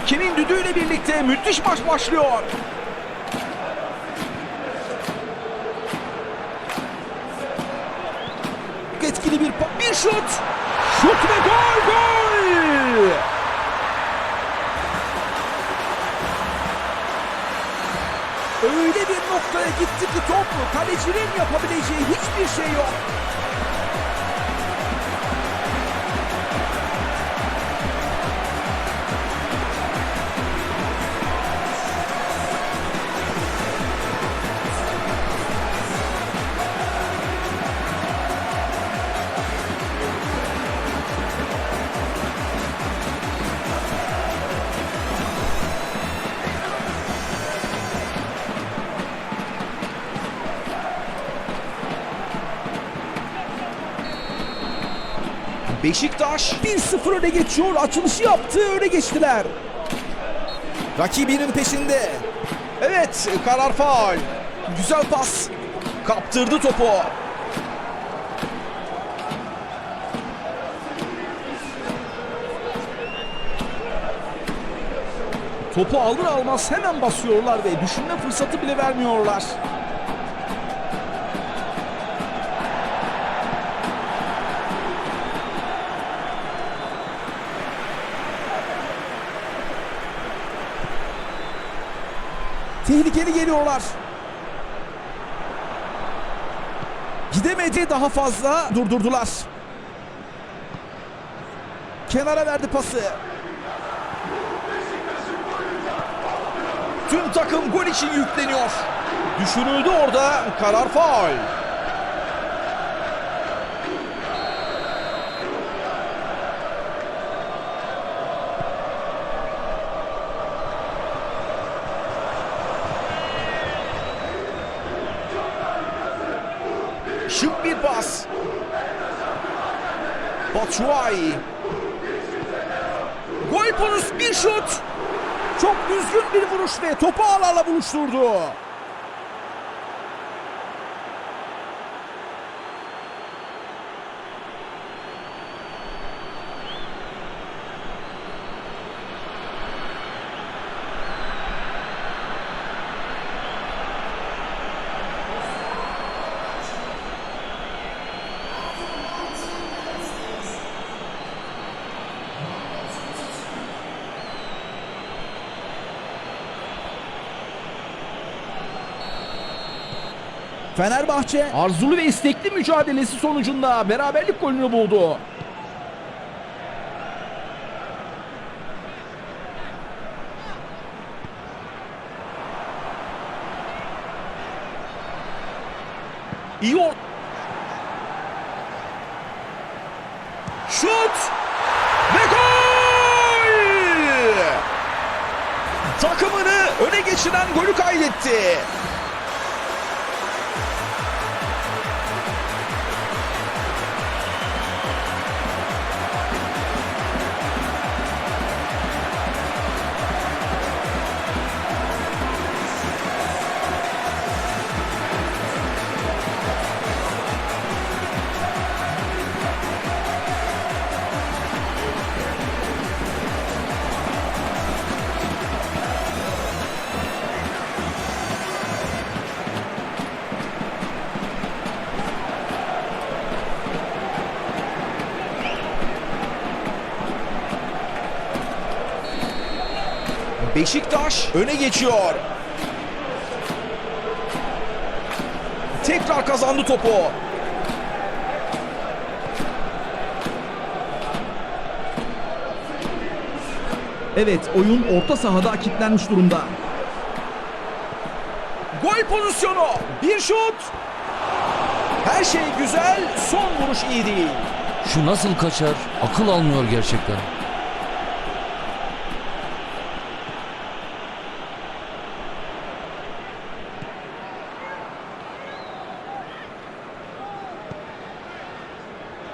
Hakemin düdüğüyle birlikte müthiş maç başlıyor. Etkili bir bir şut. Şut ve gol gol. Öyle bir noktaya gitti ki top kalecinin yapabileceği hiçbir şey yok. Beşiktaş 1-0 öne geçiyor. Açılışı yaptı. Öne geçtiler. Rakibinin peşinde. Evet karar faul. Güzel pas. Kaptırdı topu. Topu alır almaz hemen basıyorlar ve düşünme fırsatı bile vermiyorlar. Tehlikeli geliyorlar. Gidemedi daha fazla durdurdular. Kenara verdi pası. Tüm takım gol için yükleniyor. Düşürüldü orada karar faul. Şık bir pas. Batshuayi. Gol bonus bir şut. Çok düzgün bir vuruş ve topu ağlarla buluşturdu. Fenerbahçe arzulu ve istekli mücadelesi sonucunda beraberlik golünü buldu. İyi or- Şut! Ve gol! Takımını öne geçiren golü kaydetti. Beşiktaş öne geçiyor. Tekrar kazandı topu. Evet oyun orta sahada kilitlenmiş durumda. Gol pozisyonu. Bir şut. Her şey güzel. Son vuruş iyi değil. Şu nasıl kaçar? Akıl almıyor gerçekten.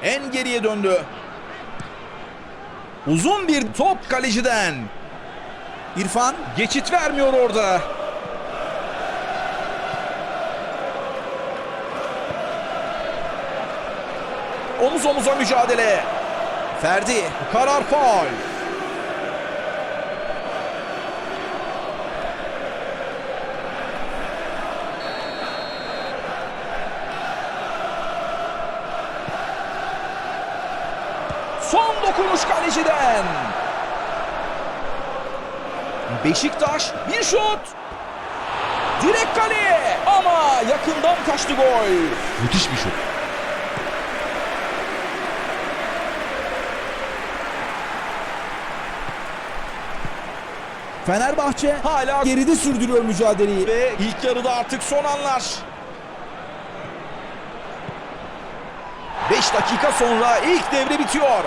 En geriye döndü. Uzun bir top kaleciden. İrfan geçit vermiyor orada. Omuz omuza mücadele. Ferdi karar faul. Dokunuş kaleciden. Beşiktaş bir şut. Direkt kaleye ama yakından kaçtı gol. Müthiş bir şut. Fenerbahçe Hala geride sürdürüyor mücadeleyi. ve ilk yarıda artık son anlar. 5 dakika sonra ilk devre bitiyor.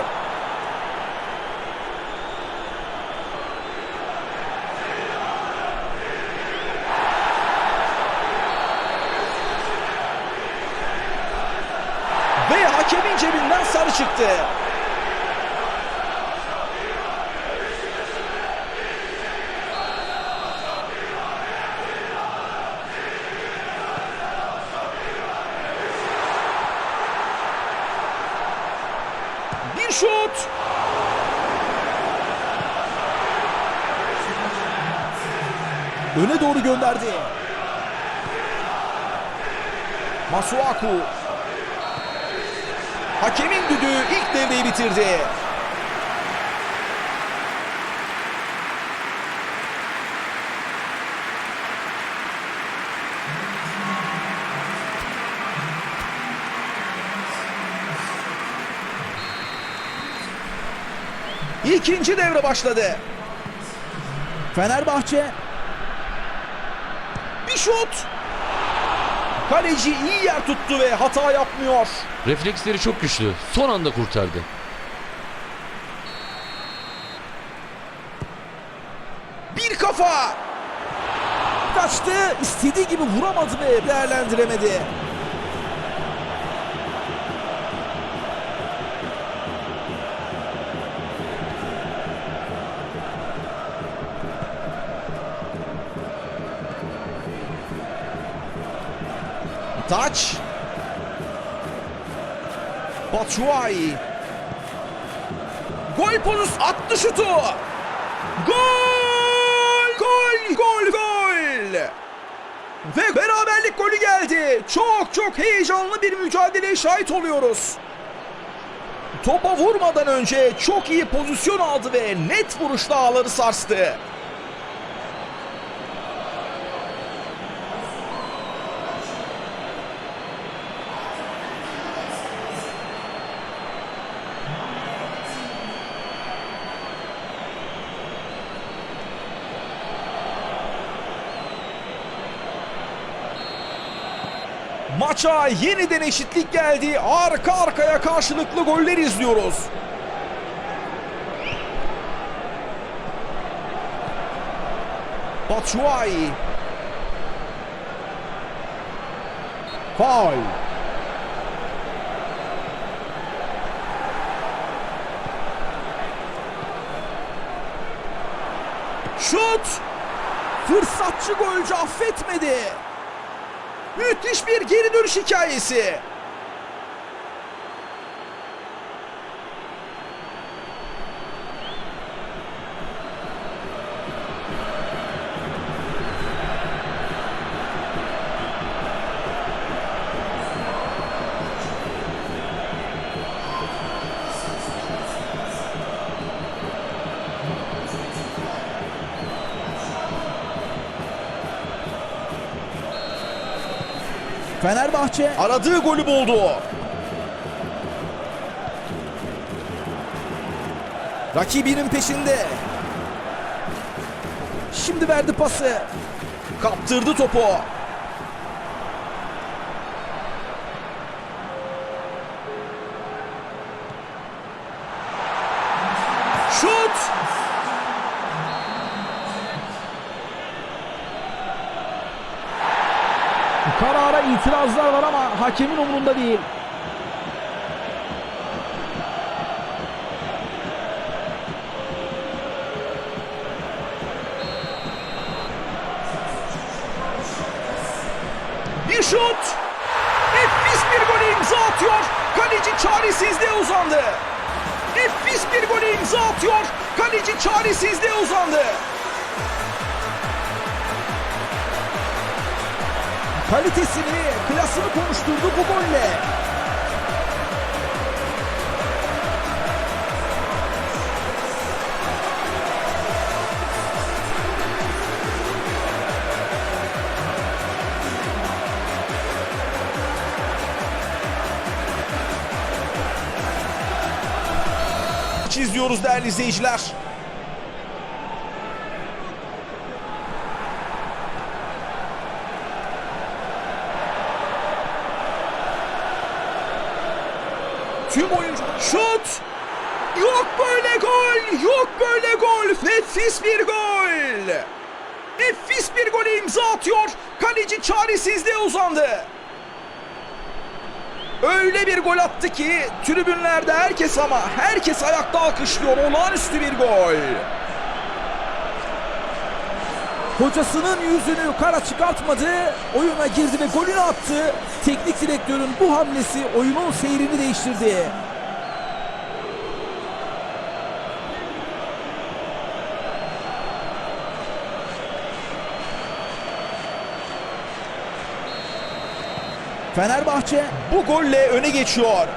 Ve hakemin cebinden sarı çıktı. Bir şut. Öne doğru gönderdi. Masuaku. Hakemin düdüğü ilk devreyi bitirdi. İkinci devre başladı. Fenerbahçe Bir şut. Kaleci iyi yer tuttu ve hata yapmıyor. Refleksleri çok güçlü. Son anda kurtardı. Bir kafa. kaçtı. istediği gibi vuramadı ve Değerlendiremedi. Taç. Batshuayi. Gol pozisyon attı şutu. Gol! Gol! Gol! Gol! Ve beraberlik golü geldi. Çok çok heyecanlı bir mücadeleye şahit oluyoruz. Topa vurmadan önce çok iyi pozisyon aldı ve net vuruşla ağları sarstı. Maça yeniden eşitlik geldi. Arka arkaya karşılıklı goller izliyoruz. Batshuayi. faul. Şut! Fırsatçı golcü affetmedi. Müthiş bir geri dönüş hikayesi. Fenerbahçe Aradığı golü buldu. Rakibinin peşinde. Şimdi verdi pası. Kaptırdı topu. Karara itirazlar var ama hakemin umurunda değil. Bir şut! Nefis bir golü imza atıyor. Kaleci çaresizliğe uzandı. Nefis bir golü imza atıyor. Kaleci çaresizliğe uzandı. kalitesini, klasını konuşturdu bu golle. çiziyoruz değerli izleyiciler. Tüm oyuncu şut! Yok böyle gol! Yok böyle gol! Nefis bir gol! Nefis bir gole imza atıyor. Kaleci çaresizliğe uzandı. Öyle bir gol attı ki tribünlerde herkes ama herkes ayakta alkışlıyor. Olağanüstü bir gol Hocasının yüzünü kara çıkartmadı. Oyuna girdi ve golünü attı. Teknik direktörün bu hamlesi oyunun seyrini değiştirdi. Fenerbahçe bu golle öne geçiyor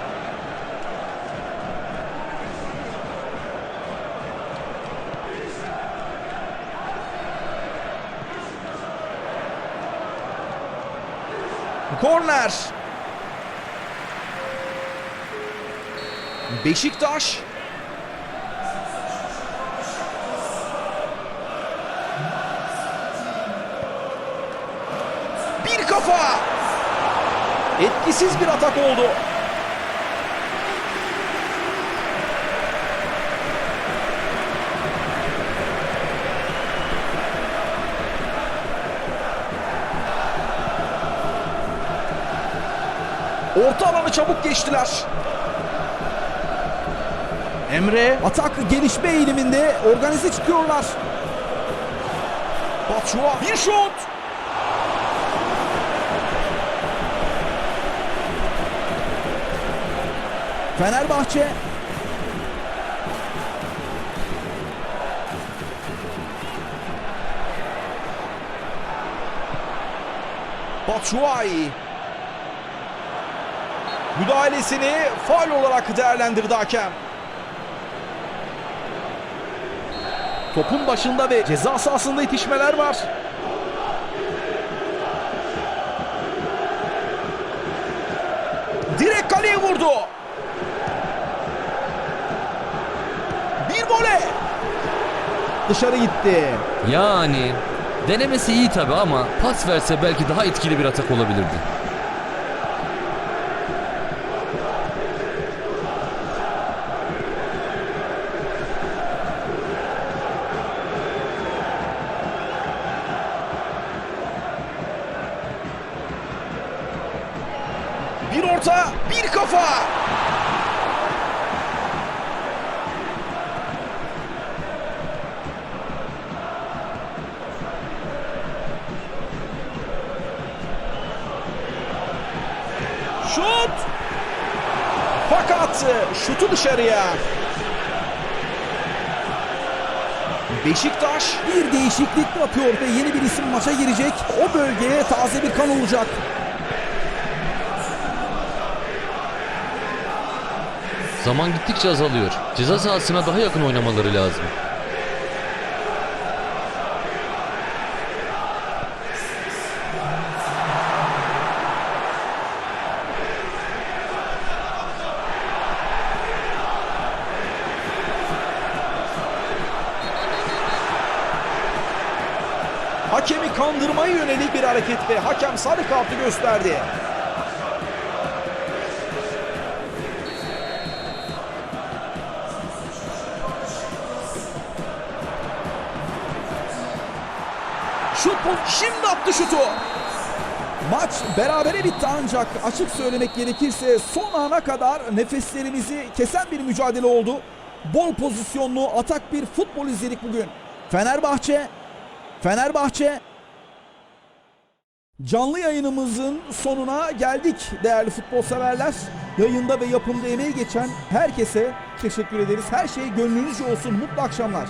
Korner. Beşiktaş. Bir kafa. Etkisiz bir atak oldu. Orta alanı çabuk geçtiler. Emre. atak gelişme eğiliminde organize çıkıyorlar. Batshuayi. Bir şut. Fenerbahçe Batshuayi. Müdahalesini faul olarak değerlendirdi hakem. Topun başında ve ceza sahasında itişmeler var. Direkt kaleye vurdu. Bir voley. dışarı gitti. Yani denemesi iyi tabi ama pas verse belki daha etkili bir atak olabilirdi. Şut! Fakat şutu dışarıya. Beşiktaş Bir değişiklik yapıyor ve yeni bir isim maça girecek. O bölgeye taze bir kan olacak. Zaman gittikçe azalıyor. Ceza sahasına daha yakın oynamaları lazım. Hakemi kandırmaya yönelik bir hareket ve hakem sarı kartı gösterdi. Şut bu. Şimdi attı şutu. Maç berabere bitti ancak açık söylemek gerekirse son ana kadar nefeslerimizi kesen bir mücadele oldu. Bol pozisyonlu atak bir futbol izledik bugün. Fenerbahçe Fenerbahçe Canlı yayınımızın sonuna geldik değerli futbol severler. Yayında ve yapımda emeği geçen herkese teşekkür ederiz. Her şey gönlünüzce olsun. Mutlu akşamlar.